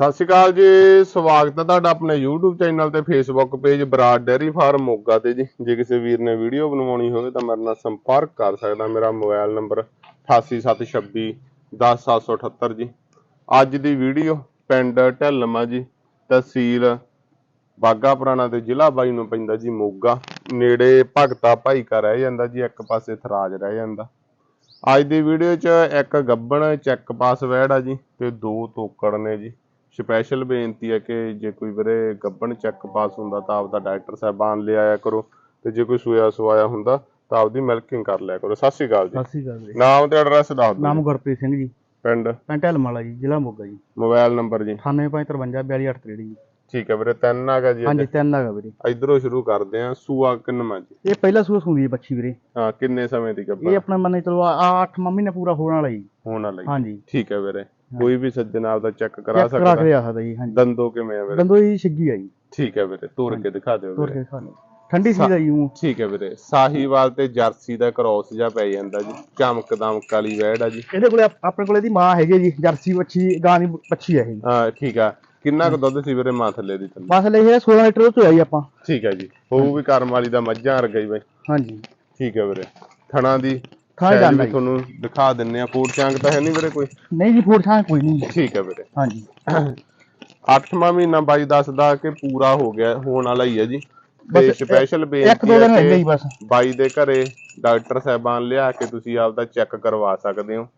ਸਤਿ ਸ਼੍ਰੀ ਅਕਾਲ ਜੀ, ਸਵਾਗਤ ਹੈ ਤੁਹਾਡਾ ਆਪਣੇ YouTube ਚੈਨਲ ਤੇ Facebook page Brar dairy farm Moga ਤੇ ਜੀ। ਜੇ ਕਿਸੇ ਵੀਰ ਨੇ ਵੀਡੀਓ ਬਣਵਾਉਣੀ ਹੋਵੇ ਤਾਂ ਮੇਰੇ ਨਾਲ ਸੰਪਰਕ ਕਰ ਸਕਦਾ। ਮੇਰਾ ਮੋਬਾਈਲ ਨੰਬਰ 8876 10778 ਜੀ। ਅੱਜ ਦੀ ਵੀਡੀਓ ਪਿੰਡ ਢਿੱਲਮਾ ਜੀ, ਤਹਿਸੀਲ ਬਾਗਾ ਪੁਰਾਣਾ ਤੇ ਜ਼ਿਲ੍ਹਾ ਬਾਈ ਨੂੰ ਪੈਂਦਾ ਜੀ ਮੋਗਾ। ਨੇੜੇ ਭਗਤਾ ਭਾਈ ਕਾ ਰਹਿ ਜਾਂਦਾ ਜੀ, ਇੱਕ ਪਾਸੇ ਥਰਾਜ ਰਹਿ ਜਾਂਦਾ। ਅੱਜ ਦੀ ਵੀਡੀਓ 'ਚ ਇੱਕ ਗੱਬਣ ਚੈੱਕ ਪਾਸ ਵੈੜ ਆ ਜੀ ਤੇ ਦੋ ਤੋਕੜ ਨੇ ਜੀ। ਸਪੈਸ਼ਲ ਬੇਨਤੀ ਹੈ ਕਿ ਜੇ ਕੋਈ ਵੀਰੇ ਗੱਬਣ ਚੈੱਕ ਪਾਸ ਹੁੰਦਾ ਤਾਂ ਆਪਦਾ ਡਾਕਟਰ ਸਾਹਿਬਾਨ ਲੈ ਆਇਆ ਕਰੋ ਤੇ ਜੇ ਕੋਈ ਸੂਇਆ ਸਵਾਇਆ ਹੁੰਦਾ ਤਾਂ ਆਪਦੀ ਮਿਲਕਿੰਗ ਕਰ ਲਿਆ ਕਰੋ। ਸਤਿ ਸ਼੍ਰੀ ਅਕਾਲ ਜੀ। ਸਤਿ ਸ਼੍ਰੀ ਅਕਾਲ ਜੀ। ਨਾਮ ਤੇ ਐਡਰੈਸ ਦੱਸ ਦਿਓ ਨਾਮ ਜੀ। ਗੁਰਪ੍ਰੀਤ ਸਿੰਘ ਜੀ। ਪਿੰਡ? ਪਿੰਡ ਢਲਮਾਲਾ ਜੀ ਜ਼ਿਲ੍ਹਾ ਮੋਗਾ ਜੀ। ਮੋਬਾਈਲ ਨੰਬਰ ਜੀ। 9853 ਜੀ। ਠੀਕ ਹੈ ਵੀਰੇ ਤਿੰਨ ਆਗਾ ਜੀ ਹਾਂਜੀ ਤਿੰਨ ਹੈਗਾ ਵੀਰੇ। ਇਧਰੋਂ ਸ਼ੁਰੂ ਕਰਦੇ ਆ ਸੂਆ ਕਿੰਨਵਾਂ ਜੀ? ਇਹ ਪਹਿਲਾ ਸੂਆ ਹੈ ਬੱਚੀ ਵੀਰੇ। ਹਾਂ ਕਿੰਨੇ ਸਮੇਂ ਦੀ ਇਹ ਗੱਬਣ ਆਪਣਾ ਮੰਨੇ ਚਲੋ ਆ 8 ਮਹੀਨੇ ਪੂਰਾ ਹੋਣ ਵਾਲਾ ਜੀ। ਹੋਣ ਵਾਲੀ ਹਾਂਜੀ। ਠੀਕ ਹੈ ਵੀਰੇ। ਕੋਈ ਵੀ ਸੱਜਣ ਆਪਦਾ ਚੈੱਕ ਕਰਾ ਚੈੱਕ ਕਰਾ ਸਕਦਾ। ਕੇ ਆ ਸਕਦਾ ਜੀ ਹਾਂਜੀ। ਦੰਦੋ ਕਿਵੇਂ ਆ ਵੀਰੇ? ਦੰਦੋ ਜੀ ਛਿੱਗੀ ਆ ਜੀ। ਠੀਕ ਹੈ ਵੀਰੇ ਤੋੜ ਕੇ ਦਿਖਾ ਦਿਓ ਤੋੜ ਵੀਰੇ। ਕੇ ਖਾਣੇ ਠੰਡੀ ਸੀ ਦਾ ਜੀ ਊਂ। ਠੀਕ ਹੈ ਵੀਰੇ ਸਾਹੀਵਾਲ ਤੇ ਜਰਸੀ ਦਾ ਕ੍ਰੋਸ ਜਿਹਾ ਪੈ ਜਾਂਦਾ ਜੀ। ਚਮਕ ਦਮਕ ਵਾਲੀ ਵੈੜ ਆ ਜੀ। ਇਹਦੇ ਕੋਲੇ ਆਪ- ਆਪਣੇ ਕੋਲੇ ਦੀ ਮਾਂ ਹੈਗੀ ਹੈ ਜੀ ਜਰਸੀ ਬੱਚੀ ਗਾਂ ਦੀ ਬੱਚੀ ਹੈ ਇਹ। ਹਾਂ ਠੀਕ ਆ। ਕਿੰਨਾ ਕੁ ਦੁੱਧ ਸੀ ਵੀਰੇ ਮਾਂ ਥੱਲੇ ਦੀ ਥੱਲੇ ਬਸ ਲੈ ਇਹ 16 ਲੀਟਰ ਉਹ ਆਈ ਆਪਾਂ। ਠੀਕ ਹੈ ਜੀ ਹੋਊ ਵੀ ਕਰਮ ਵਾਲੀ ਦਾ ਮੱਝਾਂ ਵਰਗਾ ਹੀ ਬਾਈ। ਹਾਂਜੀ। ਠੀਕ ਹੈ ਵੀਰੇ। ਥਣਾ ਦੀ ਥਾਂ ਜਾਂਦਾ ਵੀ ਜੀ। ਤੁਹਾਨੂੰ ਦਿਖਾ ਦਿੰਨੇ ਆ ਫੂਡ ਚਾਂਗ ਤਾਂ ਹੈ ਨਹੀਂ ਵੀਰੇ ਕੋਈ? ਨਹੀਂ ਜੀ ਫੂਡ ਥਾਂ ਕੋਈ ਨਹੀਂ ਠੀਕ ਹੈ ਵੀਰੇ। ਹਾਂਜੀ। ਅੱਠਵਾਂ ਮਹੀਨਾ ਬਾਈ ਦੱਸਦਾ ਕਿ ਪੂਰਾ ਹੋ ਗਿਆ ਹੋਣ ਵਾਲਾ ਹੀ ਹੈ ਜੀ। ਤੇ ਬਸ ਸਪੈਸ਼ਲ ਇੱਕ ਬੇਨਤੀ ਦੋ ਦਿਨ ਹੈ ਰਹਿੰਦੇ ਹੀ ਕਿ ਬਸ। ਬਾਈ ਦੇ ਘਰੇ ਡਾਕਟਰ ਸਾਹਿਬਾਨ ਲਿਆ ਕੇ ਤੁਸੀਂ ਆਪਦਾ ਚੈੱਕ ਕਰਵਾ ਸਕਦੇ ਹੋ।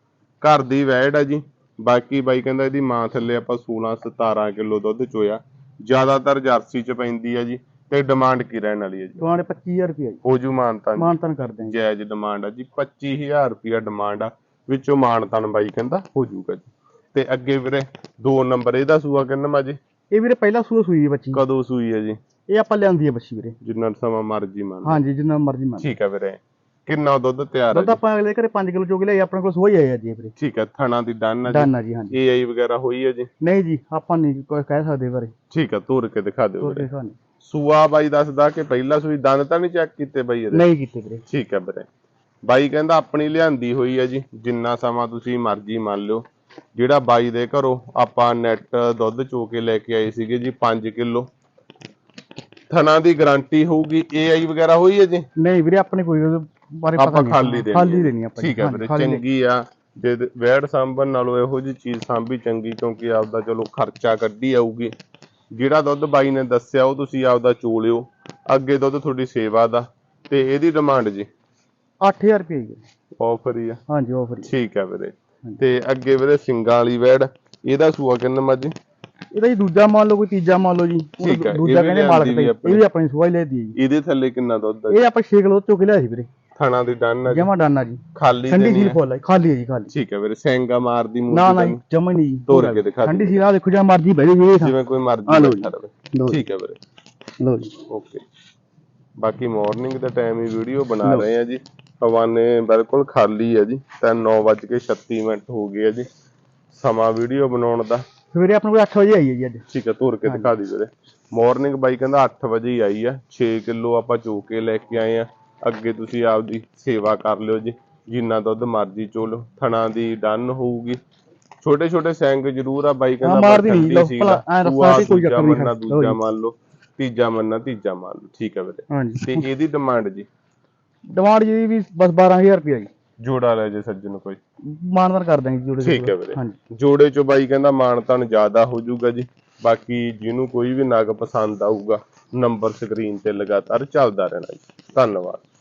ਘਰ ਦੀ ਵੈੜ ਹੈ ਜੀ। ਬਾਕੀ ਬਾਈ ਕਹਿੰਦਾ ਇਹਦੀ ਮਾਂ ਥੱਲੇ ਆਪਾਂ 16 17 ਕਿਲੋ ਦੁੱਧ ਚੋਇਆ। ਜ਼ਿਆਦਾਤਰ ਜਰਸੀ ਚ ਪੈਂਦੀ ਹੈ ਜੀ। ਤੇ ਡਿਮਾਂਡ ਕੀ ਰਹਿਣ ਵਾਲੀ ਹੈ ਜੀ? ਤੁਹਾਡੇ 25000 ਰੁਪਏ ਜੀ। ਹੋ ਜੂ ਮਾਨਤਾਨ ਮਾਨਤਨ ਕਰਦੇ ਹਾਂ ਜੀ। ਜਾਇਜ਼ ਡਿਮਾਂਡ ਆ ਜੀ। 25000 ਰੁਪਿਆ ਡਿਮਾਂਡ ਆ। ਵਿੱਚੋਂ ਮਾਨਤਾਨ ਬਾਈ ਕਹਿੰਦਾ ਹੋ ਜੂਗਾ ਜੀ। ਤੇ ਅੱਗੇ ਵੀਰੇ ਦੋ ਨੰਬਰ ਇਹਦਾ ਸੂਆ ਕਿੰਨਾ ਜੀ? ਇਹ ਵੀਰੇ ਪਹਿਲਾ ਸੂਆ ਸੂਈ ਹੈ ਬੱਚੀ। ਕਦੋਂ ਸੂਈ ਹੈ ਜੀ? ਇਹ ਆਪਾਂ ਲਿਆਂਦੀ ਹੈ ਬੱਚੀ ਵੀਰੇ। ਜਿੰਨਾ ਸਮਾਂ ਮਰਜ਼ੀ ਮੰਨ। ਹਾਂਜੀ ਜਿੰਨਾ ਮਰਜ਼ੀ ਮੰਨ ਠੀਕ ਹੈ ਵੀਰੇ। ਕਿੰਨਾ ਦੁੱਧ ਤਿਆਰ ਹੈ ਦੁੱਧ ਆਪਾਂ ਅਗਲੇ ਘਰੇ 5 ਕਿਲੋ ਚੋਗ ਲਿਆਈ ਆਪਣੇ ਕੋਲ ਸੋਈ ਆਇਆ ਜੀ ਵੀਰੇ। ਠੀਕ ਹੈ ਥਣਾ ਦੀ ਡਨ ਹੈ ਡਨ ਆ ਜੀ ਹਾਂਜੀ। ਏਆਈ ਵਗੈਰਾ ਹੋਈ ਹੈ ਜੀ? ਨਹੀਂ ਜੀ ਆਪਾਂ ਨਹੀਂ ਕੋਈ ਕਹਿ ਸਕਦੇ ਬਾਰੇ। ਠੀਕ ਹੈ ਤੋਰ ਕੇ ਦਿਖਾ ਦਿਓ ਵੀਰੇ। ਸੂਆ ਬਾਈ ਦੱਸਦਾ ਕਿ ਪਹਿਲਾ ਸੂਈ ਦੰਦ ਤਾਂ ਨਹੀਂ ਚੈੱਕ ਕੀਤੇ ਬਾਈ ਇਹਦੇ? ਨਹੀਂ ਕੀਤੇ ਵੀਰੇ। ਠੀਕ ਹੈ ਵੀਰੇ। ਬਾਈ ਕਹਿੰਦਾ ਆਪਣੀ ਲਿਆਂਦੀ ਹੋਈ ਹੈ ਜੀ ਜਿੰਨਾ ਸਮਾਂ ਤੁਸੀਂ ਮਰਜ਼ੀ ਮੰਨ ਲਿਓ। ਜਿਹੜਾ ਬਾਈ ਦੇ ਘਰੋਂ ਆਪਾਂ ਨੈਟ ਦੁੱਧ ਚੋ ਕੇ ਲੈ ਕੇ ਆਏ ਸੀਗੇ ਜੀ 5 ਕਿਲੋ। ਥਣਾ ਦੀ ਗਾਰੰਟੀ ਹੋਊਗੀ ਏਆਈ ਵਗੈਰਾ ਹੋਈ ਹੈ ਜੀ? ਨਹੀਂ ਵੀਰੇ ਆਪਣੇ ਕੋਈ ਉਹਦੇ ਬਾਰੇ ਪਤਾ ਆਪਾਂ ਨਹੀਂ। ਖਾਲੀ ਦੇਣੀ ਖਾਲੀ। ਦੇਣੀ ਆਪਾਂ ਠੀਕ ਹੈ ਵੀਰੇ ਚੰਗੀ ਆ। ਜੇ ਵੈੜ ਸਾਂਭਣ ਨਾਲੋਂ ਇਹੋ ਜੀ ਚੀਜ਼ ਸਾਂਭੀ ਚੰਗੀ ਕਿਉਂਕਿ ਆਪਦਾ ਚਲੋ ਖਰਚਾ ਕੱਢੀ ਆਊਗੀ। ਜਿਹੜਾ ਦੁੱਧ ਬਾਈ ਨੇ ਦੱਸਿਆ ਉਹ ਤੁਸੀਂ ਆਪਦਾ ਚੋ ਲਿਓ। ਅੱਗੇ ਦੁੱਧ ਤੁਹਾਡੀ ਸੇਵਾ ਦਾ। ਤੇ ਇਹਦੀ ਡਿਮਾਂਡ ਜੀ? 8000 ਰੁਪਏ ਜੀ। ਆਫਰ ਹੀ ਆ। ਹਾਂਜੀ ਆਫਰ ਠੀਕ ਹੈ ਵੀਰੇ। ਤੇ ਅੱਗੇ ਵੀਰੇ ਸਿੰਗਾਂ ਵਾਲੀ ਵੈੜ ਇਹਦਾ ਸੂਆ ਕਿੰਨਾ ਮੱਝ? ਇਹਦਾ ਜੀ ਦੂਜਾ ਮੰਨ ਲਓ ਕੋਈ ਤੀਜਾ ਮੰਨ ਲਓ ਜੀ। ਦੂਜਾ ਕਹਿੰਦੇ ਮਾਲਕ ਤੇ। ਇਹ ਵੀ ਆਪਣੀ ਲੈਦੀ ਹੈ ਜੀ। ਇਹਦੇ ਥੱਲੇ ਕਿੰਨਾ ਦੁੱਧ ਹੈ ਇਹ ਆਪਾਂ 6 ਕਿਲੋ ਚੋਗ ਲਿਆ ਸੀ ਵੀਰੇ। ਥਣਾ ਦੀ ਡਨ ਹੈ ਜੀ। ਜਮਾ ਡਾਨਾ ਜੀ। ਖਾਲੀ ਠੰਡੀ ਦੇਣੀ ਸੀਲ ਫੁੱਲ ਹੈ ਖਾਲੀ ਹੈ ਜੀ ਖਾਲੀ। ਠੀਕ ਹੈ ਵੀਰੇ ਸਿੰਗਾ ਮਾਰਦੀ ਮੂੰਹ ਨਾ ਨਾ ਜੀ, ਜਮਾ ਨਹੀਂ ਜੀ ਤੋੜ ਕੇ ਦਿਖਾ ਠੰਡੀ। ਸੀਲ ਆ ਦੇਖੋ ਜਾਂ ਮਰਜ਼ੀ ਬਹਿ ਜੀ ਇਹ ਜਿਵੇਂ ਕੋਈ ਆ ਮਰਜ਼ੀ ਬੈਠਾ ਲਓ ਜੀ। ਠੀਕ ਹੈ ਵੀਰੇ। ਲਓ ਜੀ। ਓਕੇ। ਬਾਕੀ ਮਾਰਨਿੰਗ ਦਾ ਟਾਈਮ ਹੀ ਵੀਡੀਓ ਬਣਾ ਰਹੇ ਆ ਜੀ। ਹਵਾਨੇ ਬਿਲਕੁਲ ਖਾਲੀ ਹੈ ਜੀ। ਤਾਂ 9:36 ਮਿੰਟ ਹੋ ਗਏ ਆ ਜੀ। ਸਮਾਂ ਵੀਡੀਓ ਬਣਾਉਣ ਦਾ। ਸਵੇਰੇ ਆਪਣੇ ਕੋਲ 8 ਵਜੇ ਆਈ ਹੈ ਜੀ ਅੱਜ। ਠੀਕ ਹੈ ਤੁਰ ਕੇ ਦਿਖਾ ਦੀ ਵੀਰੇ। ਮਾਰਨਿੰਗ ਬਾਈ ਕਹਿੰਦਾ 8 ਵਜੇ ਹੀ ਆਈ ਆ। 6 ਕਿਲੋ ਆਪਾਂ ਚੋ ਕੇ ਲੈ ਕੇ ਆਏ ਆ। ਅੱਗੇ ਤੁਸੀਂ ਆਪਦੀ ਸੇਵਾ ਕਰ ਲਿਓ ਜੀ। ਜਿੰਨਾ ਦੁੱਧ ਮਰਜ਼ੀ ਚੋ ਲਓ ਥਣਾ ਦੀ ਡਨ ਹੋਊਗੀ। ਛੋਟੇ ਛੋਟੇ ਸੈਂਗ ਜ਼ਰੂਰ ਆ ਬਾਈ ਕਹਿੰਦਾ ਮਾਰਦੀ ਨਹੀਂ, ਸੀਲ ਭਲਾ। ਐਂ ਰਸਤਾ ਤੇ ਕੋਈ ਚੱਕਰ ਨਹੀਂ ਦੂਜਾ। ਮੰਨ ਲਓ ਤੀਜਾ ਮੰਨਣਾ ਤੀਜਾ ਮੰਨ ਲਓ। ਠੀਕ ਹੈ ਵੀਰੇ। ਤੇ ਇਹਦੀ ਡਿਮਾਂਡ ਜੀ। ਡਿਮਾਂਡ ਜੀ ਵੀ ਬਸ 12000 ਰੁਪਏ ਜੀ। ਜੋੜਾ ਲੈ ਜੇ ਸੱਜਣ ਕੋਈ। ਮਾਨਦਾਰ ਕਰ ਦਾਂਗੇ ਜੋੜੇ ਠੀਕ ਹੈ ਵੀਰੇ। ਹਾਂਜੀ। ਜੋੜੇ ਚ ਬਾਈ ਕਹਿੰਦਾ ਮਾਨਤਨ ਜ਼ਿਆਦਾ ਹੋ ਜਾਊਗਾ ਜੀ। ਬਾਕੀ ਜਿਹਨੂੰ ਕੋਈ ਵੀ ਨਗ ਪਸੰਦ ਆਊਗਾ ਨੰਬਰ ਸਕਰੀਨ ਤੇ ਲਗਾਤਾਰ ਚੱਲਦਾ ਰਹਿਣਾ ਜੀ। ਧੰਨਵਾਦ।